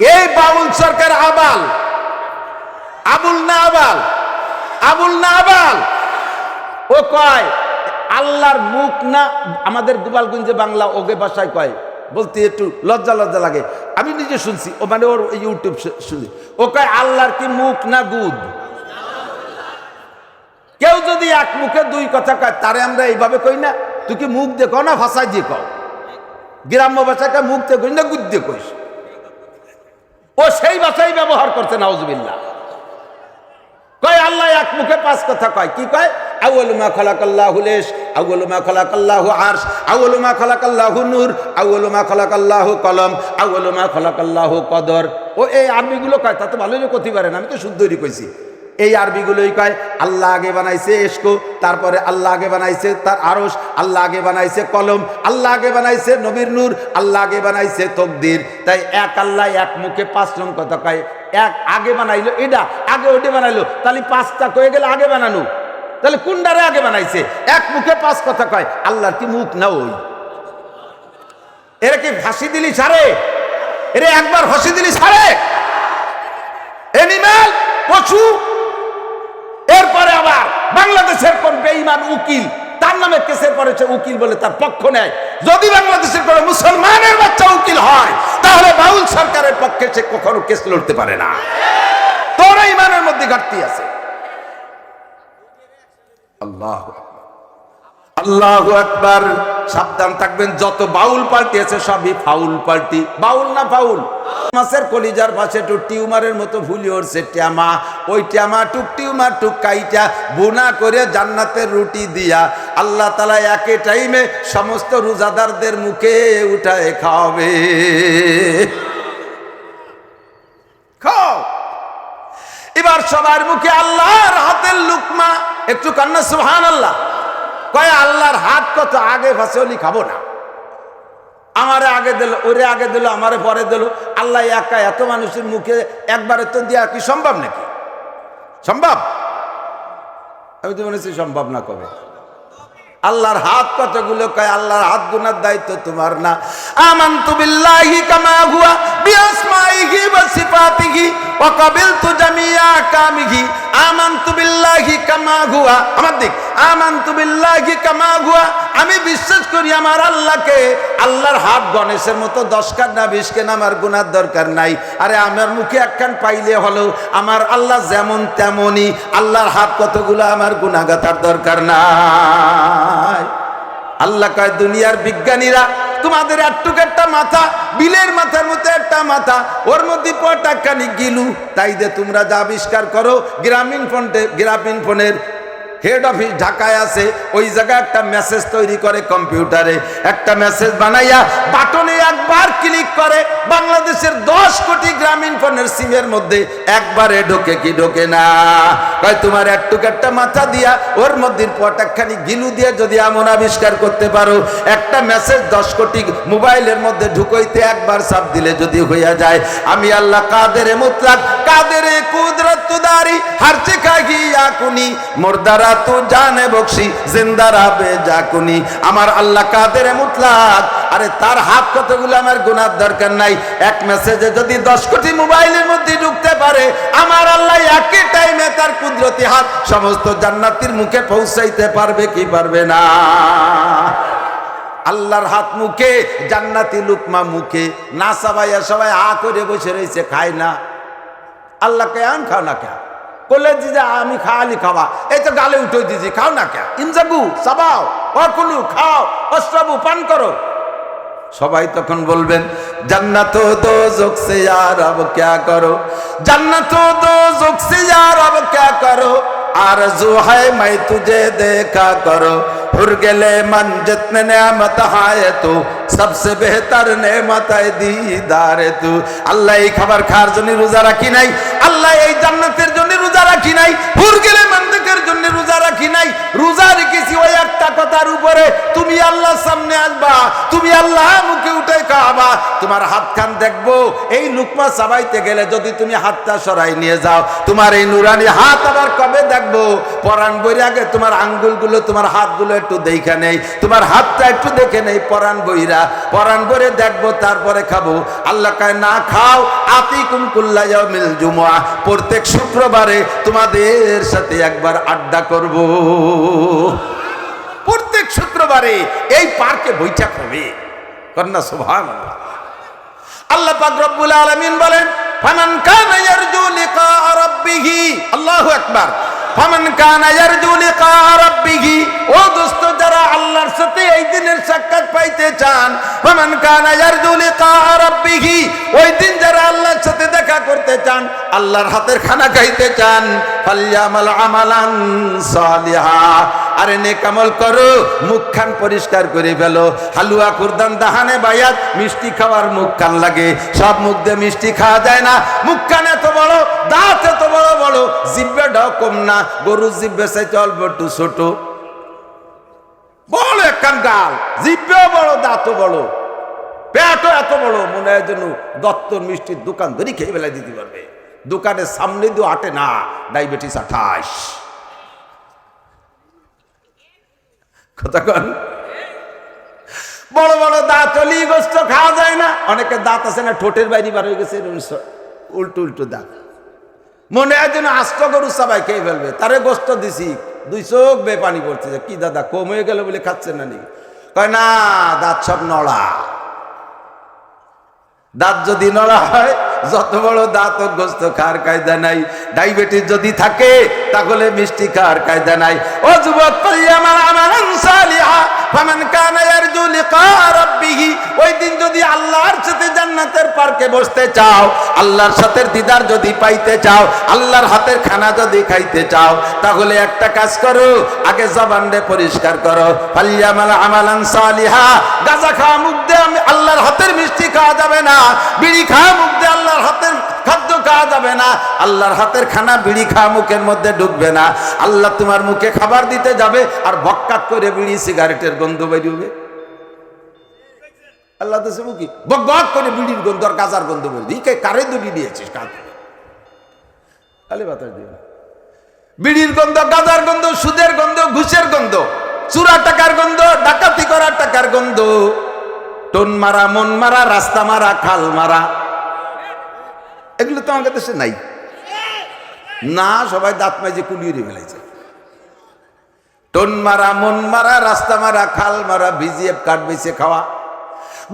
এই বাবুল সরকার আবাল, আবুল না আবাল, আবুল না আবাল। ও কয়, আল্লাহর মুখ না আমাদের গোপালগঞ্জে বাংলা ওকে ভাষায় কয়। বলতে একটু লজ্জা লজ্জা লাগে। আমি নিজে শুনছি, ও মানে ওর ইউটিউব শুনি। ও কয়, আল্লাহর কি মুখ না গুদ? কেউ যদি এক মুখে দুই কথা কয়, তারে আমরা এইভাবে কই না? তুই কি মুখ দেখো না, ভাষায় দিয়ে কও? গ্রাম্য ভাষাকে মুখ দেখো না, গুদ দিয়ে কইস? ও সেই ভাষাই ব্যবহার করছে নাউজবিল্লা কয়, আল্লাহ এক মুখে পাঁচ কথা কয়। কি কয়? আউলুমা হুলেশ লেশ আর্শ আউলুমা আরশ, আউয়ালু মা খালাকাল্লাহু নূর আউলুমা খালাকাল্লাহু কলম আউলুমা খালাকাল্লাহু কদর। ও, এই আর্মিগুলো কয়? তা তো ভালোই করতে পারেন আমি তো শুদ্ধই কইছি। এই আরবিগুলোই কয়, আল্লাহ আগে বানাইছে এসকো তারপরে আল্লাহ আগে বানাইছে তার আরস আল্লাহ আগে বানাইছে কলম, আল্লাহ আগে বানাইছে নবীর নূর, আল্লাহ আগে বানাইছে তকদির। তাই এক আল্লাহ, এক মুখে পাঁচ জন কথা কয়, এক আগে বানাইলো, এটা আগে ওটা বানাইলো, তাহলে পাঁচটা কয়ে গেলে আগে বানানো। তাহলে কুন্ডারে আগে বানাইছে? এক মুখে পাঁচ কথা কয়, আল্লাহর কি মুখ না ওই? এরা কি ফাঁসি দিলি ছাড়ে? এরে একবার ফাঁসি দিলি ছাড়ে এনিম্যাল পশু এরপরে আবার বাংলাদেশের কোন বেঈমান উকিল। তার নামে কেসের পড়েছে উকিল বলে তার পক্ষ নেয়। যদি বাংলাদেশের কোনো মুসলমানের বাচ্চা উকিল হয়, তাহলে বাউল সরকারের পক্ষে সে কখনো কেস লড়তে পারে না। তোর ইমানের মধ্যে ঘাটতি আছে। আল্লাহ আল্লাহ একবার সাবধান থাকবেন, যত বাউল পাল্টি আছে সবই ফাউল পাল্টি। বাউল না ফাউল? মাছের কলিজার পাশে একটু টিউমারের মতো ফুলি উঠছে ট্যামা। ওই ট্যামা টুক টিউমার টুক কাইটা বুনা করে জান্নাতের রুটি দিয়া আল্লাহ তালা একে টাইমে সমস্ত রোজাদারদের মুখে উঠায় খাওয়াবে। খাও। এবার সবার মুখে আল্লাহর হাতের লুকমা। একটু কান্না সুহান আল্লাহ কয়, আল্লাহর হাত কত আগে ফাঁসলি খাব না। আমারে আগে দিল, ওরে আগে দিল, আমারে পরে দিল। আল্লাহ একা এত মানুষের মুখে একবারে তো দেওয়া কি সম্ভব নাকি? সম্ভব? আমি তো মনে সম্ভব না কবে। আল্লাহর হাত কতগুলো কয়, আল্লাহর হাত গুনার দায়িত্ব তোমার না। আমানতু বিল্লাহি কামা হুয়া বিআসমাইহি ওয়া সিফাতিহি ওয়া কাবিলতু জামিয়া আহকামিহি আমানতু বিল্লাহি কামা হুয়া, আমার দিক। আমানতু বিল্লাহি কামা হুয়া আমি বিশ্বাস করি আমার আল্লাহকে, আল্লাহর হাত গণেশের মতো দশ কান না বিশ কেন আমার গুনার দরকার নাই। আরে আমার মুখে একখান পাইলে হলো আমার আল্লাহ যেমন তেমনই আল্লাহর হাত কতগুলো আমার গুনাগাতার দরকার নাই। আল্লাহ কয়, দুনিয়ার বিজ্ঞানীরা, তোমাদের একটুক একটা মাথা, বিলের মাথার মতো একটা মাথা, ওর মধ্যে পটাকানি গিলু? তাই যে তোমরা যা আবিষ্কার করো, গ্রামীণ ফোনটে গ্রামীণ ফোনের হেড অফিস ঢাকায় আছে, ওই জায়গায় একটা মেসেজ তৈরি করে কম্পিউটারে একটা মেসেজ বানাইয়া বাটনে একবার ক্লিক করে, বাংলাদেশের দশ কোটি গ্রামীণ ফোনের সিমের মধ্যে একবারে ঢোকে কি ঢোকে না। কয়, তোমার একটুক একটা মাথা দিয়া ওর মধ্যে পটাকখানি গিলু দিয়ে যদি এমন আবিষ্কার করতে পারো, একটা মেসেজ দশ কোটি মোবাইলের মধ্যে ঢুকইতে একবার চাপ দিলে যদি হইয়া যায়, আমি আল্লাহ কাদের মুতলাক, কাদের কুদরত তুদারি হারচে খাগি আকুনি মোরদারা তু জানে বকশি জিন্দারা বে জাকুনি। আমার আল্লাহ কাদের মুতলাক? আরে তার হাত কতগুলো আমার গুনার দরকার নাই? এক মেসেজে যদি দশ কোটি মোবাইলের মধ্যে ঢুকতে পারে, আমার আল্লাহ একই টাইমে তার কুদরতি হাত সমস্ত জান্নাতির মুখে পৌঁছাইতে পারবে কি পারবে না? আল্লাহর হাত মুখে, জান্নাতি লুকমা মুখে, না সবাই সবাই আ করে বসে রয়েছে, খায় না। আল্লাহ কে আন খাও না কে করলে যে আমি খাওয়ালি খাওয়া এই তো গালে উঠে দিছি খাও না কে ইনজাগু চাবাও অকুলু, খাও অশ্রাবু পান করো। সবাই তখন বলবেন, জান্নাত তো যোগ সে আর আব ক্যা করো? জান্নাত তো যোগ সে আর আব ক্যা করো? আর জো হায় মাই, তুজে দেখা করো। हुर गेले मन जितने नेमत हाय तू सबसे बेहतर नेमत है दीदार तू আল্লাহ এই খাবার খাওয়ার জন্য রোজা রাখি নাই আল্লাহ এই জান্নাতের জন্য রোজা রাখি নাই হুর গেলে মান্দিকের জন্য রোজা রাখি নাই রোজা রেখেছি ওই একটা কথার উপরে তুমি আল্লাহর সামনে আসবা, তুমি আল্লাহ মুখে উঠে খাওয়াবা, তোমার হাত খান দেখব, এই লুকমা চাবাইতে গেলে যদি তুমি হাতটা সরাই নিয়ে যাও, তোমার এই নুরানি হাত আবার কবে দেখব? পরাণ বইরে আগে তোমার আঙ্গুলগুলো, তোমার হাতগুলো একটু দেখে নেই, তোমার হাতটা একটু দেখে নেই, পরাণ বইরা। পরাণ বইরে দেখব, তারপরে খাব। আল্লাহ কায়, না খাও, আতিকুম যাও মিল জুমা প্রত্যেক শুক্রবারে তোমাদের সাথে একবার আড্ডা করব। শুক্রবারে এই পার্কে বৈঠক হবে। কন্যা সুভান আল্লাহ পাক রব্বুল আলামিন বলেন, ফামান কানা ইয়ারজু লিকা রাব্বিহি আল্লাহু আকবার, ফামান কানা ইয়ারজু লিকা রাব্বিহি ও দোস্ত, যারা আল্লাহর সাথে এই দিনের সাক্ষাৎ পাইতে চান, ফামান কানা ইয়ারজু লিকা রাব্বিহি ওই দিন যারা আল্লাহর সাথে দেখা করতে চান আল্লাহর হাতের খানা খাইতে চান, ফালিয়ামাল আমালান সালিহা। আরে নেক আমল করো মুখ খান পরিষ্কার করে ফেলো। হালুয়া, কুরদান, দাহানে, বায়াত, মিষ্টি খাওয়ার মুখ কান লাগে। সব মুখ দিয়ে মিষ্টি খাওয়া যায় না। মুখ কান এত বড়, দাঁত এত বড় বড় জিব্বেটাও কম না। গরু জিব্বে সে চলবে একটু ছোট। বড় একখান গাল, জিব্বেও বড়, দাঁতও বড়। পেটও এত বড়, মনে হয় যেন দত্তর মিষ্টির দোকান ধরি খেয়ে বেলা দিতে পারবে। দোকানের সামনে দিয়ে আটে না, ডায়াবেটিস আঠাশ। কন। বড় বড় দাঁত অলি গোস্ত খাওয়া যায় না। অনেকের দাঁত আছে না, ঠোঁটের বাইরে বার হয়ে গেছে উল্টো উল্টো দাঁত। মনে হয় যেন আস্ত গরু সবাই খেয়ে ফেলবে। তারে গোস্ত দিছি। দুই চোখ বে পানি পড়ছে কি দাদা, কম হয়ে গেল বলে খাচ্ছে না নাকি কয়, না, দাঁত সব নড়া। দাঁত যদি নড়া হয় যত বড় দাঁত গোস্ত খাওয়ার কায়দা নাই। ডায়াবেটিস যদি থাকে, তাহলে মিষ্টি খার কায়দা নাই। ও যুবক আমার আমার সালিহা ফামান কানা লিকা রাব্বিহি, ওই দিন যদি আল্লাহর সাথে জান্নাতের পার্কে বসতে চাও, আল্লাহর সাথে দিদার যদি পাইতে চাও, আল্লাহর হাতের খানা যদি খাইতে চাও, তাহলে একটা কাজ করো, আগে জবানরে পরিষ্কার করো। ফালিয়ামাল আমালান সালিহা, গাজা খাওয়া মুখ দিয়ে আল্লাহর হাতের মিষ্টি খাওয়া যাবে না, বিড়ি খাওয়া মুখ দিয়ে আল্লাহর হাতের খাদ্য খাওয়া যাবে না। আল্লাহর হাতের খানা বিড়ি খাওয়া মুখের মধ্যে ঢুকবে না। আল্লাহ তোমার মুখে খাবার দিতে যাবে আর বক্কাত করে বিড়ি, সিগারেটের গন্ধ বেরিয়ে আল্লাহ তো বক বক করে বিড়ির গন্ধ আর গাজার গন্ধ বেরিয়ে কে কারে দুটি দিয়েছিস কাজ খালি বাতাস দিও বিড়ির গন্ধ, গাজার গন্ধ, সুদের গন্ধ, ঘুষের গন্ধ, চুরা টাকার গন্ধ, ডাকাতি করার টাকার গন্ধ। টোন মারা, মন মারা, রাস্তা মারা, খাল মারা। এগুলো তো আমাদের দেশে নাই। না, সবাই দাঁত মাইজে কুলিয়ে ফেলেছে। টোন মারা মন মারা রাস্তা মারা খাল মারা ভিজিএফ কাঠ বেছে খাওয়া,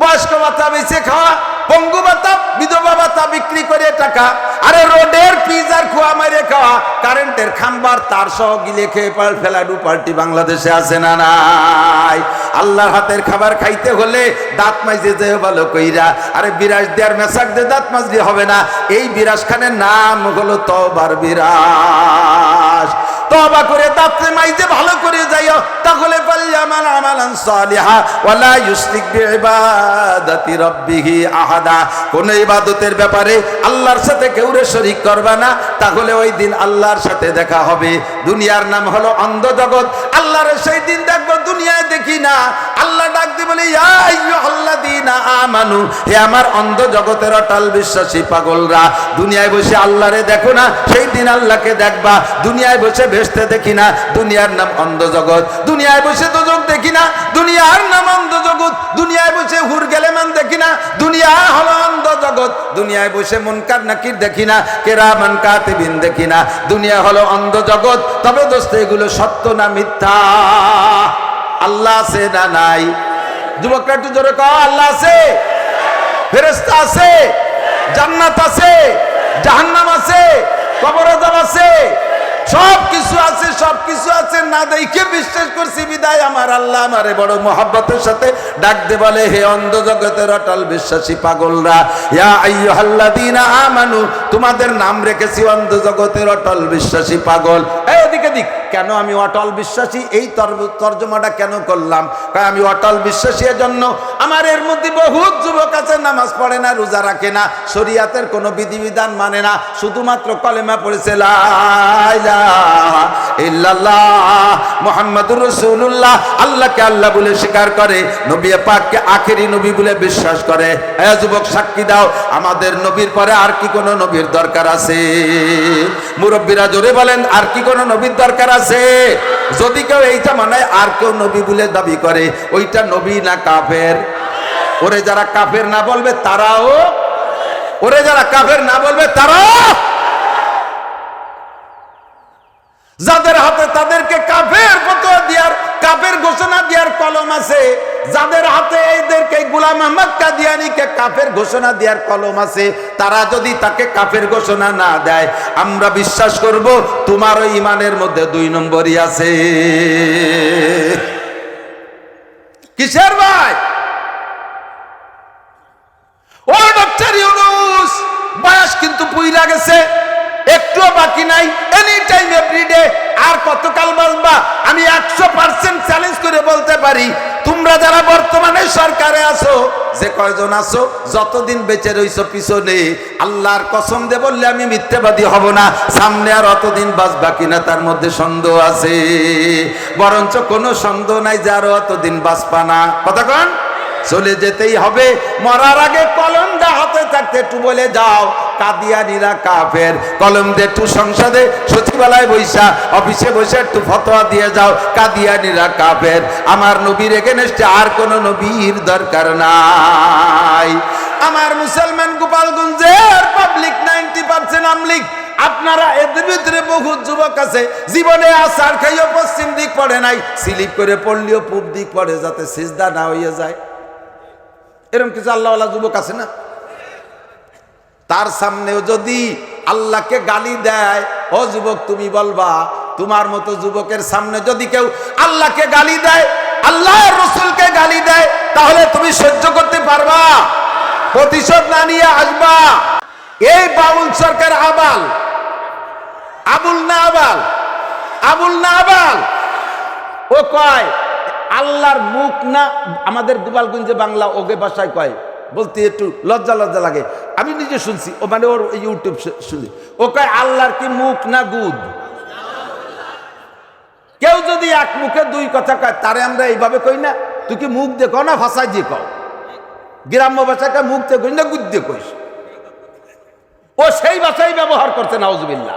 বয়স্ক মাথা বেছে খাওয়া পঙ্গু বিধবা ভাতা বিক্রি করে টাকা। আরে রোডের পিজার খোয়া মেরে খাওয়া, কারেন্টের খাম্বার তার সহ গিলে খেয়ে পাল ফেলাডু পাল্টি বাংলাদেশে আছে না নাই? আল্লাহর হাতের খাবার খাইতে হলে দাঁত মাইজে যে ভালো কইরা, আরে বিরাজ দেওয়ার মেশাক দিয়ে দাঁত মাজলে হবে না, এই বিরাজ খানের নাম হলো তবার বিরাজ। তবা করে মাইজে ভালো করে যাইও, তাহলে আমালান সালিহা, ওয়ালা বিইবাদাতি আহাদা। কোন ইবাদতের ব্যাপারে আল্লাহর সাথে কেউ রে শরীক করবা না, তাহলে ওই দিন আল্লাহর সাথে দেখা হবে। দুনিয়ার নাম হলো অন্ধ জগৎ আল্লাহর সেই দিন দেখব, দুনিয়ায় দেখি না। আল্লাহ ডাক দিয়ে বলে, ইয়া আইয়ুহাল্লাযীনা আমানু হে আমার অন্ধ জগতের অটল বিশ্বাসী পাগলরা, দুনিয়ায় বসে আল্লাহরে দেখো না, সেই দিন আল্লাহকে দেখবা। দুনিয়ায় বসে ভেসতে দেখি না, দুনিয়ার নাম অন্ধ জগৎ। দুনিয়ায় বসে দোজক দেখি না, দুনিয়ার নাম অন্ধ জগৎ। দুনিয়ায় বসে হুর গেলেমান দেখি না, দুনিয়া হলো অন্ধ জগৎ। দুনিয়ায় বসে মুনকার নাকির দেখি না, কেরামান কাতিবিন দেখি না, দুনিয়া হলো অন্ধ জগৎ। তবে দোস্ত, এগুলো সত্য না মিথ্যা? আল্লাহ আছে না নাই? যুবকরা একটু জোরে কও আল্লাহ আছে? ফেরেস্তা আছে, জান্নাত আছে, জাহান্নাম আছে কবর আযাব আছে সব কিছু আছে সব কিছু আছে। না দেখে বিশ্বাস করছি, বিদায় আমার আল্লাহ আমারে বড় মহাব্বতের সাথে ডাক দে বলে, হে অন্ধ জগতের অটল বিশ্বাসী পাগলরা, ইয়া আইয়ুহাল্লাযীনা আমানু, তোমাদের নাম রেখেছি অন্ধ জগতের অটল বিশ্বাসী পাগল। এই ওদিকে দিক। কেন আমি অটল বিশ্বাসী? এই তর্জমাটা কেন করলাম? আমি অটল বিশ্বাসী জন্য আমার এর মধ্যে বহুত যুবক আছে, নামাজ পড়ে না, রোজা রাখে না, শরিয়াতের কোনো বিধিবিধান মানে না। শুধুমাত্র কলেমা পড়েছে মুহাম্মাদুর রাসূলুল্লাহ। আল্লাহকে আল্লাহ বলে স্বীকার করে, নবী পাককে আখেরি নবী বলে বিশ্বাস করে। এ যুবক, সাক্ষী দাও, আমাদের নবীর পরে আর কি কোনো নবীর দরকার আছে? মুরব্বীরা জোরে বলেন, আর কি কোনো নবীর দরকার আছে? যদি কেউ এইটা মানে আর কেউ নবী বলে দাবি করে, ওইটা নবী না কাফের? ওরে যারা কাফের না বলবে তারাও? ওরে যারা কাফের না বলবে তারাও? যাদের হাতে তাদেরকে কাফের ফতোয়া দিয়ার আছে, যাদের হাতে এইদেরকে গুলাম আহমদ কাদিয়ানিকে কাফের ঘোষণা দিয়ার কলম আছে, তারা যদি তাকে কাফের ঘোষণা না দেয়, আমরা বিশ্বাস করব তোমারও ইমানের মধ্যে দুই নম্বরই আছে। কিসের ভাই? ও ডক্টর ইউনুস, বয়স কিন্তু পুইরা গেছে। একটুও বাকি নাই। এনি টাইম এভরিডে আর কতকাল বাঁচবা আমি একশো পার্সেন্ট চ্যালেঞ্জ করে বলতে পারি। তোমরা যারা বর্তমানে সরকারে আছো, যে কয়জন আছো, যতদিন বেঁচে রইছো পিছনে, আল্লাহর কসম দে বললে আমি মিথ্যাবাদী হব না। সামনে আর অতদিন বাঁচবা কিনা তার মধ্যে সন্দেহ আছে। বরঞ্চ কোনো সন্দেহ নাই যে আরও অতদিন বাঁচবা না। কন? চলে যেতেই হবে। মরার আগে কলমটা থাকতে একটু বলে যাও কাদিয়ানিরা কাফের। কলম দিয়ে একটু সংসদে সচিবালয় বৈশা, অফিসে বসে একটু ফতোয়া দিয়ে যাও, কাদিয়ানিরা কাফের। আমার নবীর এগেনস্টে আর কোন নবীর দরকার নাই। আমার মুসলমান গোপালগঞ্জের পাবলিক নাইনটি পার্সেন্ট আমলিক আপনারা এদের ভিতরে বহু যুবক আছে, জীবনে আসার খাইও পশ্চিম দিক পড়ে নাই, স্লিপ করে পড়লেও পূব দিক পড়ে যাতে সিজদা না হইয়া যায়। এরকম কিছু আল্লাহওয়ালা যুবক আছে না? তার সামনেও যদি আল্লাহকে গালি দেয়, ও যুবক, তুমি বলবা, তোমার মতো যুবকের সামনে যদি কেউ আল্লাহকে গালি দেয় আল্লাহ রসুলকে গালি দেয়, তাহলে তুমি সহ্য করতে পারবা। প্রতিশোধ না নিয়ে আসবা। এই বাউল সরকার আবাল। আবুল না আবাল? আবুল না আবাল? ও কয়, আল্লাহর মুখ না আমাদের গোপালগঞ্জে বাংলা ওগে ভাষায় কয়। বলতে একটু লজ্জা লজ্জা লাগে। আমি নিজে শুনছি, ও মানে ওর ইউটিউব শুনি ও কয়, আল্লাহর কি মুখ না গুদ? কেউ যদি এক মুখে দুই কথা কয়, তারে আমরা এইভাবে কই না? তুই কি মুখ কও না, ভাষায় দিয়ে কও? গ্রাম্য ভাষাকে মুখ দিয়ে কই না, গুদ দিয়ে কইস? ও সেই ভাষাই ব্যবহার করছে, নাউজুবিল্লাহ।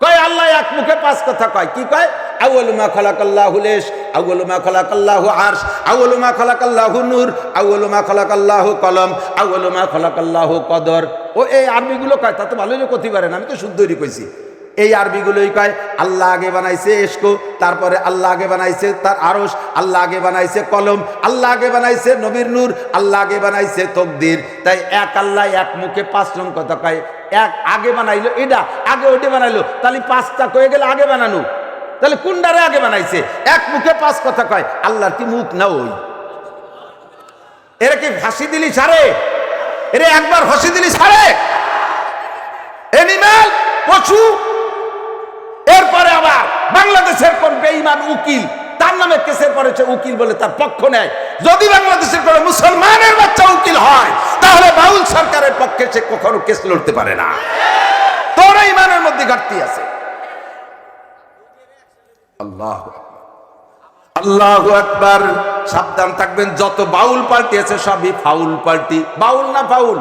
কয়, আল্লাহ এক মুখে পাঁচ কথা কয়। কি কয়? আউয়ালু মা খালাকাল্লাহু লেশ, আউয়ালু মা খালাকাল্লাহু আরশ, আউয়ালু মা খালাকাল্লাহু নূর, আউয়ালু মা খালাকাল্লাহু কলম, আউয়ালু মা খালাকাল্লাহু কদর। ও এই আরবিগুলো কয়? তা তো ভালোই করতে পারেন আমি তো শুদ্ধই কইছি। এই আরবিগুলোই কয়, আল্লাহ আগে বানাইছে এসকো তারপরে আল্লাহ আগে বানাইছে তার আরশ, আল্লাহ আগে বানাইছে কলম, আল্লাহ আগে বানাইছে নবীর নূর, আল্লাহ আগে বানাইছে তকদির। তাই এক আল্লাহ, এক মুখে পাঁচ রং কথা কয়, এক আগে বানাইলো এটা আগে ওটা বানাইলো, তাহলে পাঁচটা কয়ে গেলে আগে বানানো? তাহলে কুন্ডারে আগে বানাইছে। এক মুখে পাঁচ কথা কয়, আল্লাহর কি মুখ না ওই? এরা কি ফাঁসি দিলি ছাড়ে? এরা একবার ফাঁসি দিলি ছাড়ে? এনিম্যাল পশু, এরপরে আবার বাংলাদেশের কোন বেঈমান উকিল, তার নামে কেসের পরে সে উকিল বলে তার পক্ষ নেয়। যদি বাংলাদেশের কোনো মুসলমানের বাচ্চা উকিল হয়, তাহলে বাউল সরকারের পক্ষে সে কখনো কেস লড়তে পারে না। তোর ইমানের মধ্যে ঘাটতি আছে। আল্লাহ আল্লাহ একবার সাবধান থাকবেন, যত বাউল পার্টি আছে সবই ফাউল পার্টি বাউল না ফাউল?